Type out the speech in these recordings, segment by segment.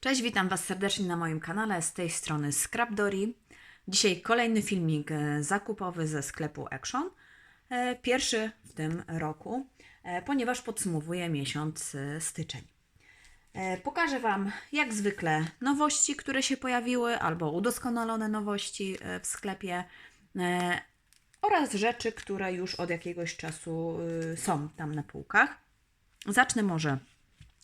Cześć, witam Was serdecznie na moim kanale, z tej strony Scrapdory. Dzisiaj kolejny filmik e, zakupowy ze sklepu Action. E, Pierwszy w tym roku, e, ponieważ podsumowuję miesiąc styczeń. Pokażę Wam jak zwykle nowości, które się pojawiły, albo udoskonalone nowości w sklepie oraz rzeczy, które już od jakiegoś czasu są tam na półkach. Zacznę może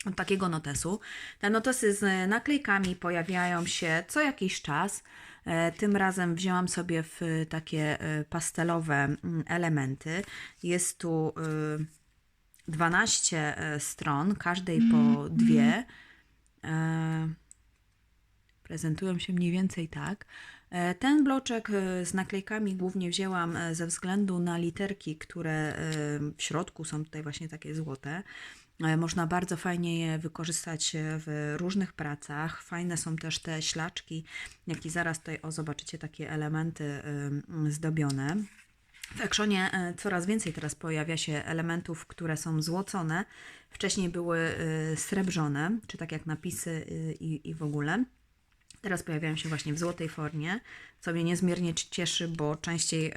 od takiego notesu. Te notesy z naklejkami pojawiają się co jakiś czas. E, Tym razem wzięłam sobie w takie e, pastelowe mm, elementy. Jest tu y, 12 e, stron, każdej po dwie. E, Prezentują się mniej więcej tak. E, Ten bloczek e, z naklejkami głównie wzięłam e, ze względu na literki, które e, w środku są tutaj właśnie takie złote. E, Można bardzo fajnie je wykorzystać e, w różnych pracach. Fajne są też te ślaczki, jak i zaraz tutaj o, zobaczycie takie elementy zdobione. W Actionie e, coraz więcej teraz pojawia się elementów, które są złocone. Wcześniej były srebrzone, czy tak jak napisy i, i w ogóle. Teraz pojawiają się właśnie w złotej formie, co mnie niezmiernie cieszy, bo częściej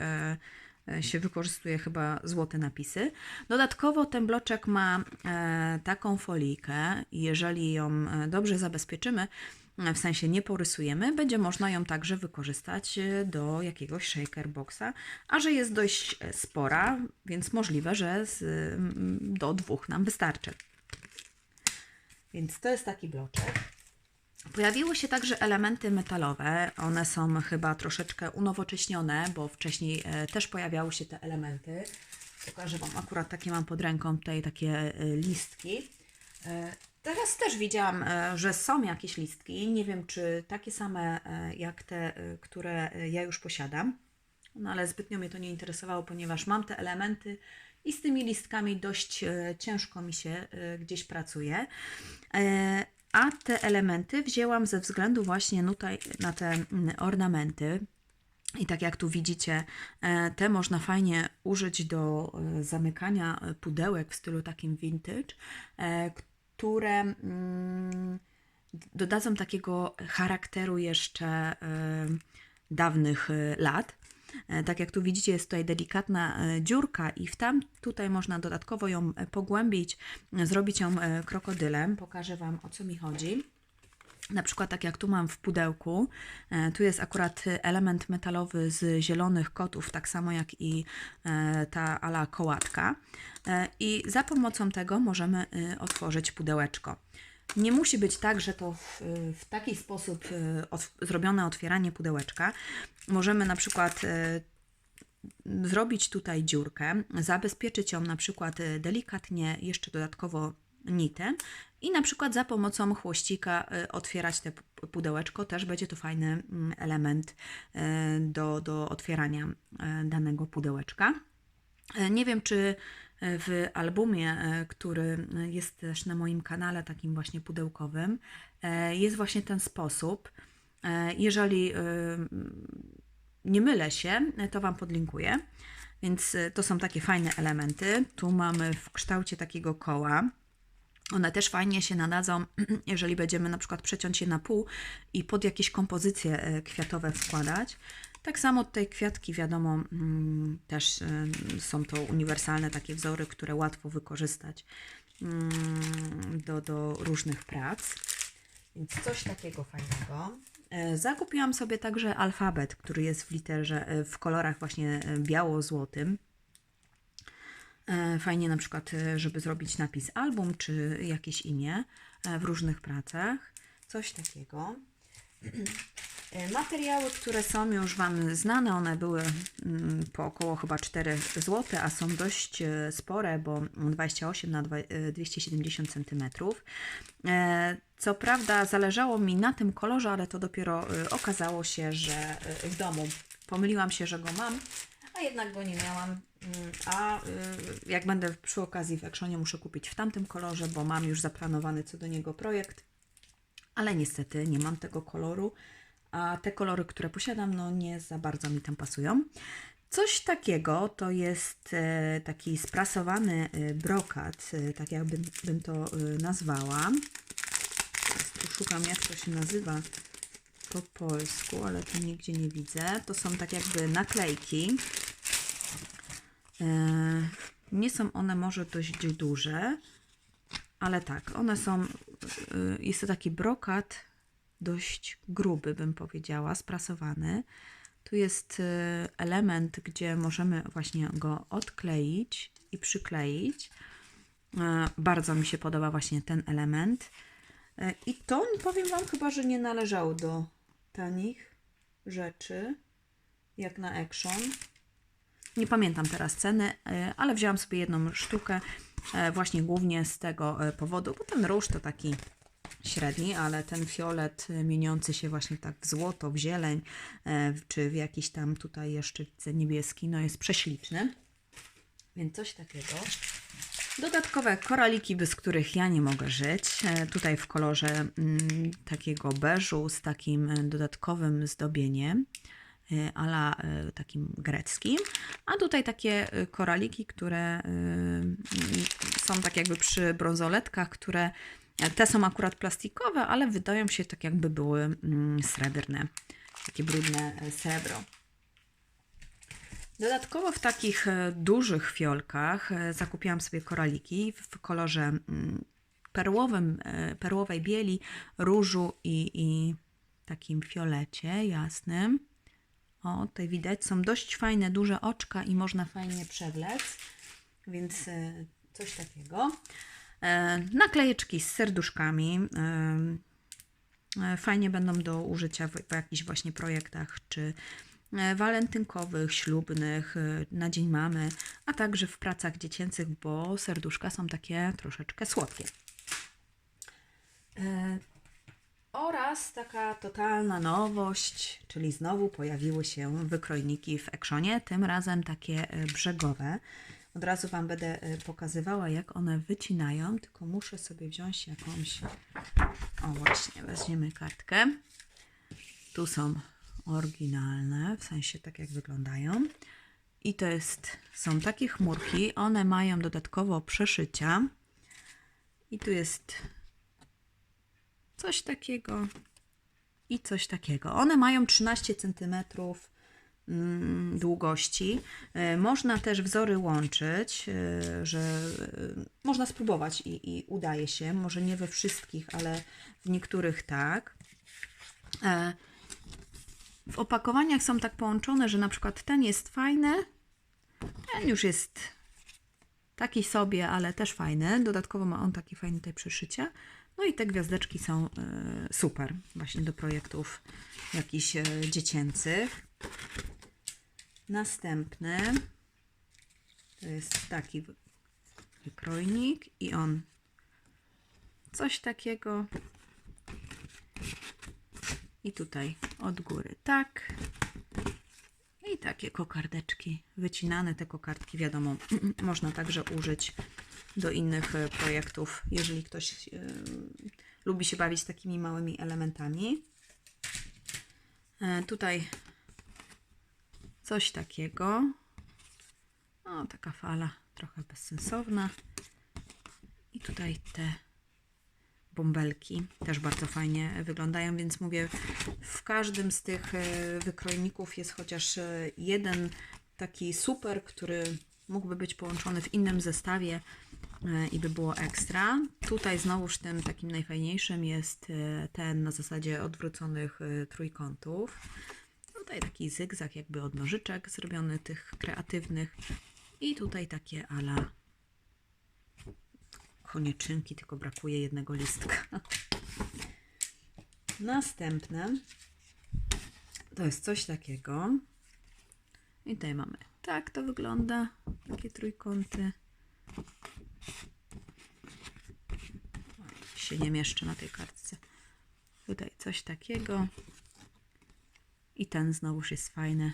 się wykorzystuje chyba złote napisy. Dodatkowo ten bloczek ma e, taką folijkę jeżeli ją e, dobrze zabezpieczymy, e, w sensie nie porysujemy, będzie można ją także wykorzystać do jakiegoś shaker boxa, a że jest dość spora, więc możliwe, że z, do dwóch nam wystarczy. Więc to jest taki bloczek. Pojawiły się także elementy metalowe. One są chyba troszeczkę unowocześnione, bo wcześniej e, też pojawiały się te elementy. Pokażę Wam, akurat takie mam pod ręką tutaj takie e, listki. E, Teraz też widziałam, że są jakieś listki. Nie wiem, czy takie same jak te, które ja już posiadam. No ale zbytnio mnie to nie interesowało, ponieważ mam te elementy i z tymi listkami dość ciężko mi się gdzieś pracuje. A te elementy wzięłam ze względu właśnie tutaj na te mm, ornamenty. I tak jak tu widzicie, e, te można fajnie użyć do e, zamykania e, pudełek w stylu takim vintage, które mm, dodadzą takiego charakteru jeszcze dawnych lat. E, Tak jak tu widzicie, jest tutaj delikatna e, dziurka i w tam tutaj można dodatkowo ją e, pogłębić, zrobić ją krokodylem. Pokażę Wam o co mi chodzi. Na przykład tak jak tu mam w pudełku, tu jest akurat element metalowy z zielonych kotów, tak samo jak i ta ala kołatka. I za pomocą tego możemy otworzyć pudełeczko. Nie musi być tak, że to w, w taki sposób e, od, zrobione otwieranie pudełeczka. Możemy na przykład e, zrobić tutaj dziurkę, zabezpieczyć ją na przykład delikatnie jeszcze dodatkowo nitem i na przykład za pomocą chłościka otwierać te pu- pudełeczko. Też będzie to fajny mm, element do, do otwierania danego pudełeczka. Nie wiem, czy w albumie, e, który jest też na moim kanale, takim właśnie pudełkowym, e, jest właśnie ten sposób. E, Jeżeli nie mylę się, to Wam podlinkuję. Więc to są takie fajne elementy. Tu mamy w kształcie takiego koła. One też fajnie się nadadzą, jeżeli będziemy na przykład przeciąć je na pół i pod jakieś kompozycje e, kwiatowe wkładać. Tak samo tutaj kwiatki, wiadomo, mm, też e, są to uniwersalne takie wzory, które łatwo wykorzystać mm, do, do różnych prac. Więc coś takiego fajnego. E, Zakupiłam sobie także alfabet, który jest w literze, w kolorach właśnie biało-złotym. E, Fajnie na przykład, e, żeby zrobić napis album czy jakieś imię e, w różnych pracach. Coś takiego. Materiały, które są już Wam znane, one były mm, po około chyba 4 zł, a są dość spore, bo 28 na dwa- e, 270 cm. Co prawda zależało mi na tym kolorze, ale to dopiero okazało się, że w domu pomyliłam się, że go mam, a jednak go nie miałam. Mm, A y, jak będę przy okazji w Actionie muszę kupić w tamtym kolorze, bo mam już zaplanowany co do niego projekt, ale niestety nie mam tego koloru, a te kolory, które posiadam, no nie za bardzo mi tam pasują. Coś takiego to jest e, taki sprasowany e, brokat, e, tak jakbym bym to nazwała. Szukam, jak to się nazywa po polsku, ale tu nigdzie nie widzę. To są tak jakby naklejki. E, Nie są one może dość duże, ale tak, one są. y, Jest to taki brokat dość gruby, bym powiedziała, sprasowany. Tu jest y, element, gdzie możemy właśnie go odkleić i przykleić. E, Bardzo mi się podoba właśnie ten element. E, I to powiem Wam chyba, że nie należało do tanich rzeczy, jak na Action. Nie pamiętam teraz ceny, e, ale wzięłam sobie jedną sztukę e, właśnie głównie z tego e, powodu, bo ten róż to taki średni, ale ten fiolet mieniący się właśnie tak w złoto, w zieleń, czy w jakiś tam tutaj jeszcze widzę niebieski, no jest prześliczny. Więc coś takiego. Dodatkowe koraliki, bez których ja nie mogę żyć. Tutaj w kolorze mm, takiego beżu z takim dodatkowym zdobieniem ala e, takim greckim. A tutaj takie e, koraliki, które są tak jakby przy brązoletkach, które te są akurat plastikowe, ale wydają się tak jakby były mm, srebrne. Takie brudne srebro. Dodatkowo w takich dużych fiolkach zakupiłam sobie koraliki w kolorze mm, perłowym, perłowej bieli, różu i, i takim fiolecie jasnym. O, tutaj widać, są dość fajne, duże oczka i można fajnie przewlec, więc e, coś takiego. E, Naklejeczki z serduszkami. e, Fajnie będą do użycia w, w jakichś właśnie projektach, czy walentynkowych, ślubnych, na Dzień Mamy, a także w pracach dziecięcych, bo serduszka są takie troszeczkę słodkie. Oraz taka totalna nowość, czyli znowu pojawiły się wykrojniki w Actionie, tym razem takie e, brzegowe. Od razu Wam będę e, pokazywała, jak one wycinają, tylko muszę sobie wziąć jakąś. O, właśnie, weźmiemy kartkę. Tu są oryginalne, w sensie tak jak wyglądają. I to jest, są takie chmurki, one mają dodatkowo przeszycia. I tu jest coś takiego i coś takiego. One mają 13 cm mm, długości. E, Można też wzory łączyć, e, że e, można spróbować i, i udaje się. Może nie we wszystkich, ale w niektórych tak. W opakowaniach są tak połączone, że na przykład ten jest fajny, ten już jest taki sobie, ale też fajny. Dodatkowo ma on taki fajny tutaj przyszycie. No i te gwiazdeczki są e, super właśnie do projektów jakichś e, dziecięcych. Następny to jest taki wy- wykrojnik i on coś takiego i tutaj od góry tak i takie kokardeczki wycinane te kokardki wiadomo można także użyć do innych e, projektów jeżeli ktoś e, lubi się bawić takimi małymi elementami. E, tutaj coś takiego. O taka fala trochę bezsensowna. I tutaj te bąbelki też bardzo fajnie wyglądają, więc mówię, w każdym z tych wykrojników jest chociaż jeden taki super, który mógłby być połączony w innym zestawie i by było ekstra. Tutaj znowuż tym takim najfajniejszym jest e, ten na zasadzie odwróconych e, trójkątów. Tutaj taki zygzak jakby od nożyczek zrobiony tych kreatywnych i tutaj takie ala konieczynki, tylko brakuje jednego listka. Następne to jest coś takiego. I tutaj mamy. Tak to wygląda. Takie trójkąty. Się nie mieszczę na tej kartce. Tutaj coś takiego. I ten znowuż jest fajny.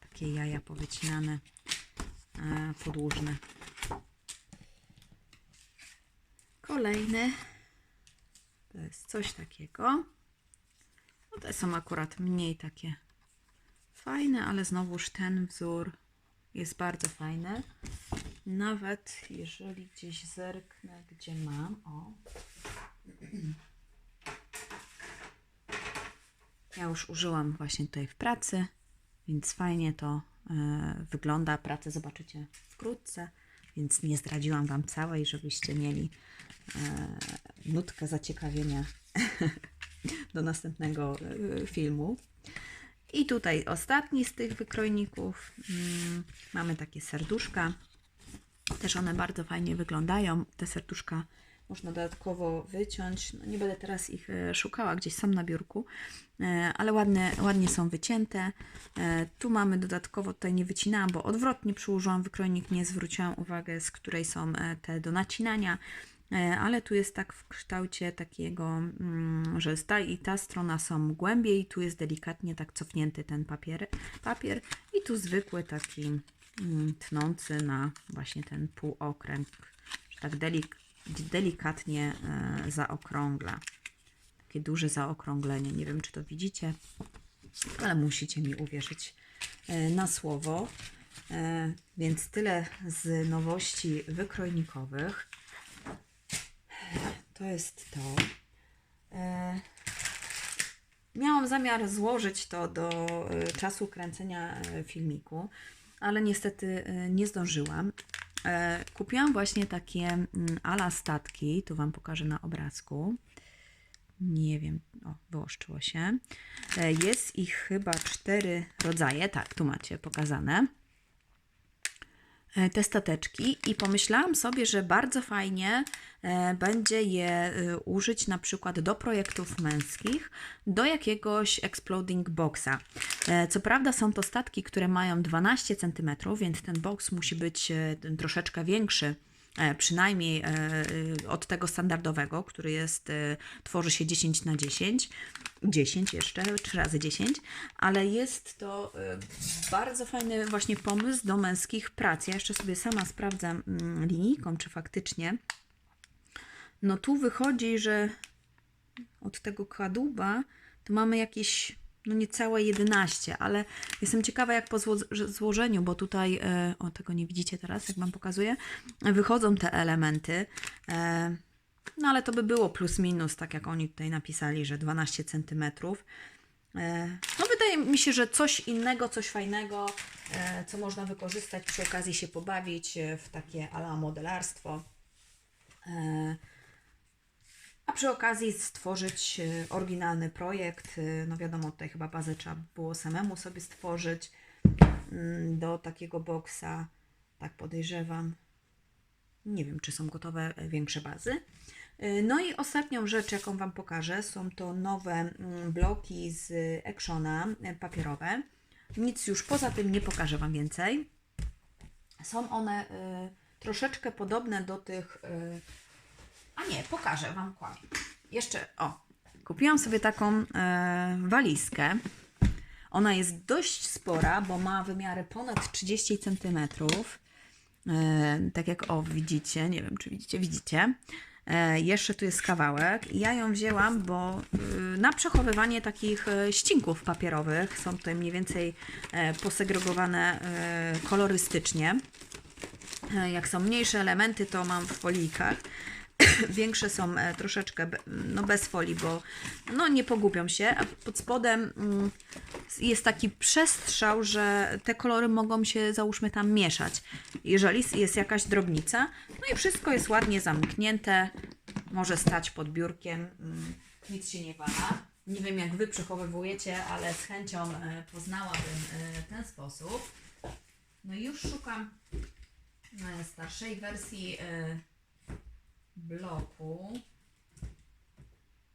Takie jaja powycinane, e, podłużne. Kolejny to jest coś takiego. No te są akurat mniej takie fajne, ale znowuż ten wzór jest bardzo fajny. Nawet jeżeli gdzieś zerknę, gdzie mam, o, Ja już użyłam właśnie tutaj w pracy, więc fajnie to e, wygląda. Pracę zobaczycie wkrótce, więc nie zdradziłam Wam całej, żebyście mieli e, nutkę zaciekawienia do następnego e, filmu. I tutaj ostatni z tych wykrojników. Mm, mamy takie serduszka. Też one bardzo fajnie wyglądają. Te serduszka można dodatkowo wyciąć. No nie będę teraz ich e, szukała, gdzieś są na biurku, e, ale ładne, ładnie są wycięte. E, Tu mamy dodatkowo, tutaj nie wycinałam, bo odwrotnie przyłożyłam wykrojnik, nie zwróciłam uwagę, z której są te do nacinania. Ale tu jest tak w kształcie takiego, mm, że ta i ta strona są głębiej, tu jest delikatnie tak cofnięty ten papier, papier i tu zwykły taki tnący na właśnie ten półokręg, że tak delik, delikatnie e, zaokrągla. Takie duże zaokrąglenie. Nie wiem, czy to widzicie, ale musicie mi uwierzyć e, na słowo. E, Więc tyle z nowości wykrojnikowych. To jest to. Miałam zamiar złożyć to do czasu kręcenia filmiku, ale niestety e, nie zdążyłam. E, Kupiłam właśnie takie mm, ala statki, tu Wam pokażę na obrazku. Nie wiem, o, wyłoszczyło się. E, Jest ich chyba cztery rodzaje, tak, tu macie pokazane te stateczki i pomyślałam sobie, że bardzo fajnie e, będzie je e, użyć na przykład do projektów męskich, do jakiegoś exploding boxa. E, Co prawda są to statki, które mają 12 cm, więc ten box musi być e, troszeczkę większy. e, Przynajmniej e, e, od tego standardowego, który jest, e, tworzy się 10 na 10, 10 jeszcze, 3 razy 10, ale jest to e, bardzo fajny właśnie pomysł do męskich prac. Ja jeszcze sobie sama sprawdzam mm, linijką, czy faktycznie. No tu wychodzi, że od tego kadłuba to mamy jakieś, no niecałe 11, ale jestem ciekawa jak po zło- że- złożeniu, bo tutaj, e, o tego nie widzicie teraz, jak Wam pokazuję, wychodzą te elementy. E, no ale to by było plus minus, tak jak oni tutaj napisali, że 12 cm. No wydaje mi się, że coś innego, coś fajnego, e, co można wykorzystać przy okazji się pobawić e, w takie ala modelarstwo. E, A przy okazji stworzyć e, oryginalny projekt. E, No wiadomo, tutaj chyba bazę trzeba było samemu sobie stworzyć mm, do takiego boksa. Tak podejrzewam. Nie wiem, czy są gotowe e, większe bazy. E, No i ostatnią rzecz, jaką Wam pokażę, są to nowe mm, bloki z Actiona e, papierowe. Nic już poza tym nie pokażę Wam więcej. Są one troszeczkę podobne do tych. a nie, pokażę Wam kłamie. Jeszcze, o, kupiłam sobie taką walizkę. Ona jest dość spora, bo ma wymiary ponad 30 cm. E, tak jak o, widzicie, nie wiem czy widzicie, widzicie. E, jeszcze tu jest kawałek. Ja ją wzięłam, bo y, na przechowywanie takich e, ścinków papierowych są tutaj mniej więcej e, posegregowane kolorystycznie. Jak są mniejsze elementy, to mam w folijkach. Większe są e, troszeczkę no bez folii, bo no nie pogubią się. A pod spodem mm, jest taki przestrzał, że te kolory mogą się załóżmy tam mieszać. Jeżeli jest jakaś drobnica, no i wszystko jest ładnie zamknięte. Może stać pod biurkiem. mm, Nic się nie wala. Nie wiem jak Wy przechowywujecie, ale z chęcią e, poznałabym e, ten sposób. No i już szukam najstarszej wersji bloku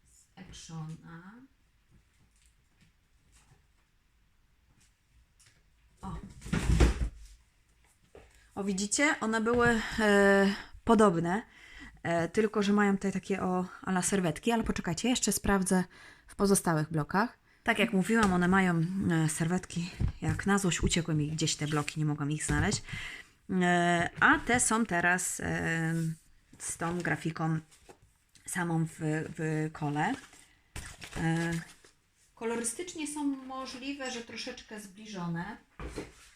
z Actiona. O. o, widzicie? One były e, podobne, e, tylko że mają tutaj takie o ala serwetki, ale poczekajcie, jeszcze sprawdzę w pozostałych blokach. Tak jak mówiłam, one mają e, serwetki, jak na złość uciekły mi gdzieś te bloki, nie mogłam ich znaleźć. E, a te są teraz e, z tą grafiką samą w, w kole. E, kolorystycznie są możliwe, że troszeczkę zbliżone,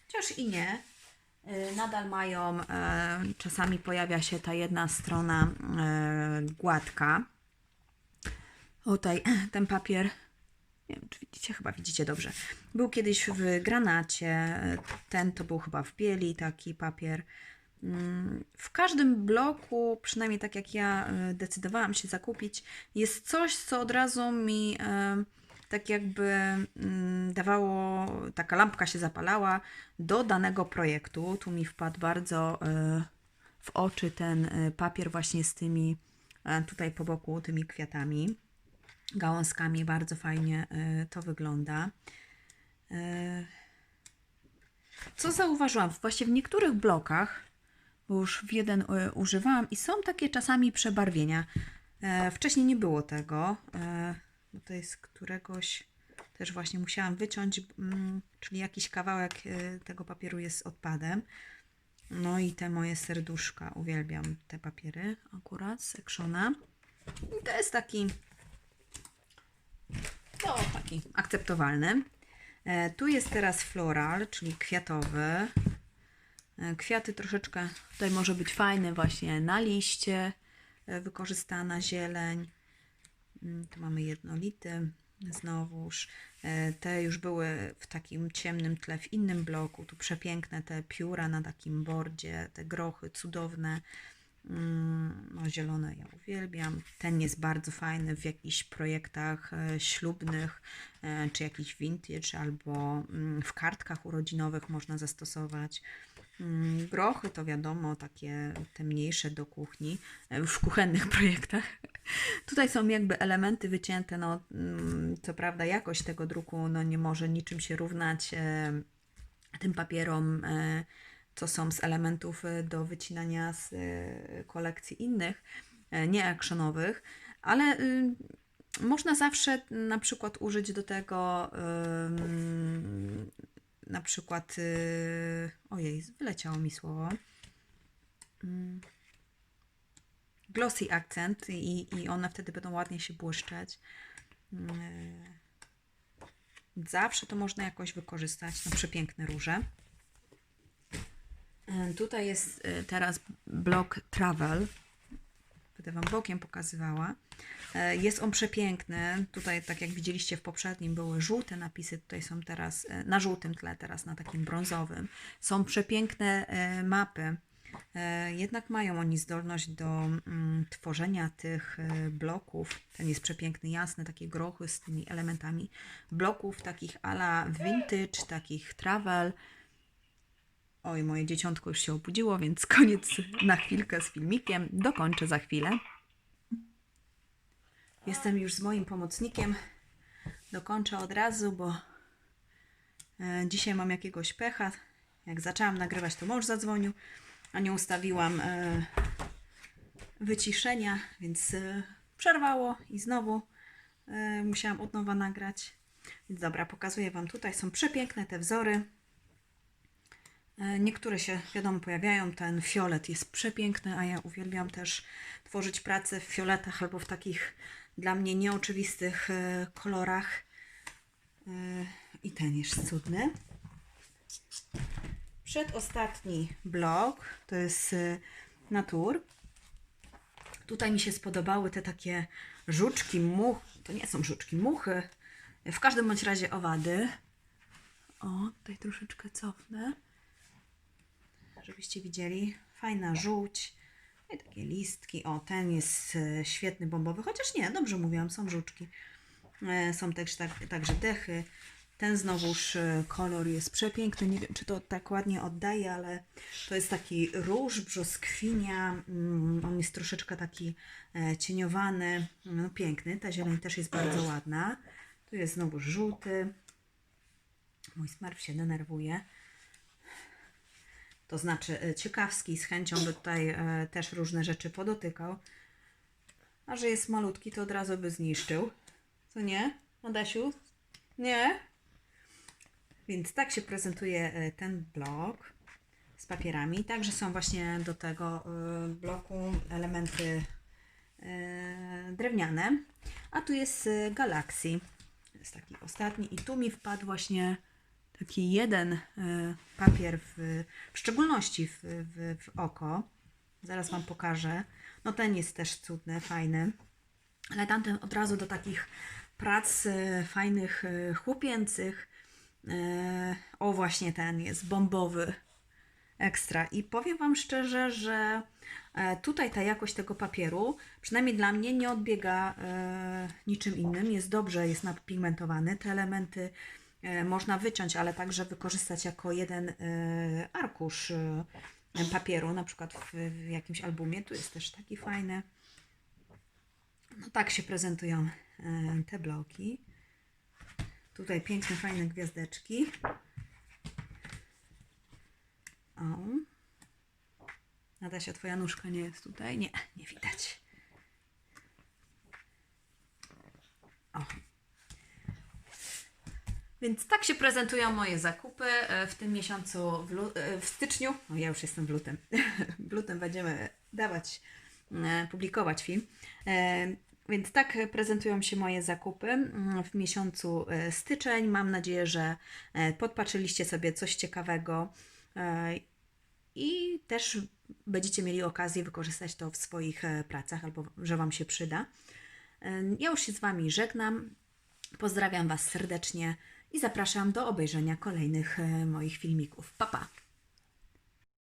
chociaż i nie. E, Nadal mają, e, czasami pojawia się ta jedna strona gładka. Tutaj ten papier Nie wiem, czy widzicie, chyba widzicie dobrze. Był kiedyś w granacie, ten to był chyba w bieli taki papier. Mm, W każdym bloku, przynajmniej tak jak ja e, decydowałam się zakupić, jest coś, co od razu mi e, tak jakby mm, dawało, taka lampka się zapalała do danego projektu. Tu mi wpadł bardzo e, w oczy ten papier właśnie z tymi, tutaj po boku, tymi kwiatami, gałązkami. Bardzo fajnie to wygląda. Co zauważyłam? Właśnie w niektórych blokach, bo już w jeden e, używałam i są takie czasami przebarwienia. E, Wcześniej nie było tego, e, bo to jest któregoś też właśnie musiałam wyciąć, mm, czyli jakiś kawałek tego papieru jest odpadem. No i te moje serduszka, uwielbiam te papiery akurat z. I to jest taki, no taki akceptowalny. Tu jest teraz floral, czyli kwiatowy. E, Kwiaty troszeczkę tutaj może być fajne właśnie na liście e, wykorzystana zieleń. Mm, Tu mamy jednolity znowuż. E, Te już były w takim ciemnym tle w innym bloku. Tu przepiękne te pióra na takim bordzie, te grochy cudowne. Mm, No, zielone ja uwielbiam. Ten jest bardzo fajny w jakichś projektach ślubnych, czy jakiś vintage, albo mm, w kartkach urodzinowych można zastosować. Mm, Grochy to wiadomo, takie te mniejsze do kuchni, e, w kuchennych projektach. Tutaj są jakby elementy wycięte, no mm, co prawda jakość tego druku no, nie może niczym się równać e, tym papierom, e, co są z elementów e, do wycinania z e, kolekcji innych, e, nie actionowych, ale y, można zawsze na przykład użyć do tego ym, na przykład y, ojej, wyleciało mi słowo Ym, glossy akcent i, i one wtedy będą ładnie się błyszczeć. Ym, Zawsze to można jakoś wykorzystać na przepiękne róże. E, Tutaj jest e, teraz blok Travel. Będę Wam bokiem pokazywała. E, Jest on przepiękny. Tutaj, tak jak widzieliście w poprzednim, były żółte napisy. Tutaj są teraz e, na żółtym tle, teraz na takim brązowym. Są przepiękne e, mapy. Jednak mają oni zdolność do mm, tworzenia tych bloków. Ten jest przepiękny, jasny, takie grochy z tymi elementami. Bloków takich ala vintage, takich travel. Oj, moje dzieciątko już się obudziło, więc koniec na chwilkę z filmikiem. Dokończę za chwilę. Jestem już z moim pomocnikiem. Dokończę od razu, bo e, dzisiaj mam jakiegoś pecha. Jak zaczęłam nagrywać, to mąż zadzwonił, a nie ustawiłam e, wyciszenia, więc e, przerwało i znowu musiałam od nowa nagrać. Więc dobra, pokazuję Wam tutaj. Są przepiękne te wzory. Niektóre się, wiadomo, pojawiają. Ten fiolet jest przepiękny, a ja uwielbiam też tworzyć pracę w fioletach albo w takich dla mnie nieoczywistych e, kolorach. E, I ten jest cudny. Przedostatni blok to jest e, Natur. Tutaj mi się spodobały te takie żuczki, much. To nie są żuczki, muchy. W każdym bądź razie owady. O, tutaj troszeczkę cofnę żebyście widzieli. Fajna żółć. I takie listki. O, ten jest e, świetny bombowy, chociaż nie, dobrze mówiłam, są żuczki. E, Są też tak, także dechy. Ten znowuż e, kolor jest przepiękny. Nie wiem, czy to tak ładnie oddaje, ale to jest taki róż, brzoskwinia. Mm, On jest troszeczkę taki cieniowany. No, piękny. Ta zieleń też jest bardzo ładna. Tu jest znowu żółty. Mój smarf się denerwuje to znaczy e, ciekawski, z chęcią by tutaj e, też różne rzeczy podotykał. A że jest malutki, to od razu by zniszczył. Co nie, Adasiu? Nie? Więc tak się prezentuje e, ten blok z papierami. Także są właśnie do tego bloku elementy drewniane. A tu jest Galaxy. Jest taki ostatni. I tu mi wpadł właśnie taki jeden e, papier, w, w szczególności w, w, w oko. Zaraz Wam pokażę. No ten jest też cudny, fajny. Ale tamten od razu do takich prac e, fajnych, e, chłopięcych. O, właśnie ten jest bombowy. Ekstra. I powiem Wam szczerze, że tutaj ta jakość tego papieru, przynajmniej dla mnie, nie odbiega niczym innym. Jest dobrze, jest napigmentowany. Te elementy można wyciąć, ale także wykorzystać jako jeden e, arkusz e, papieru, na przykład w, w jakimś albumie. Tu jest też taki fajny. No tak się prezentują e, te bloki. Tutaj piękne, fajne gwiazdeczki. O. Nadasia, twoja nóżka nie jest tutaj? Nie, nie widać. O. Więc tak się prezentują moje zakupy e, w tym miesiącu, w, e, w styczniu. O, ja już jestem w lutym. W lutym będziemy dawać, e, publikować film. Więc tak prezentują się moje zakupy w miesiącu styczeń. Mam nadzieję, że podpatrzyliście sobie coś ciekawego i też będziecie mieli okazję wykorzystać to w swoich pracach albo że Wam się przyda. Ja już się z Wami żegnam. Pozdrawiam Was serdecznie i zapraszam do obejrzenia kolejnych e, moich filmików. Pa, pa!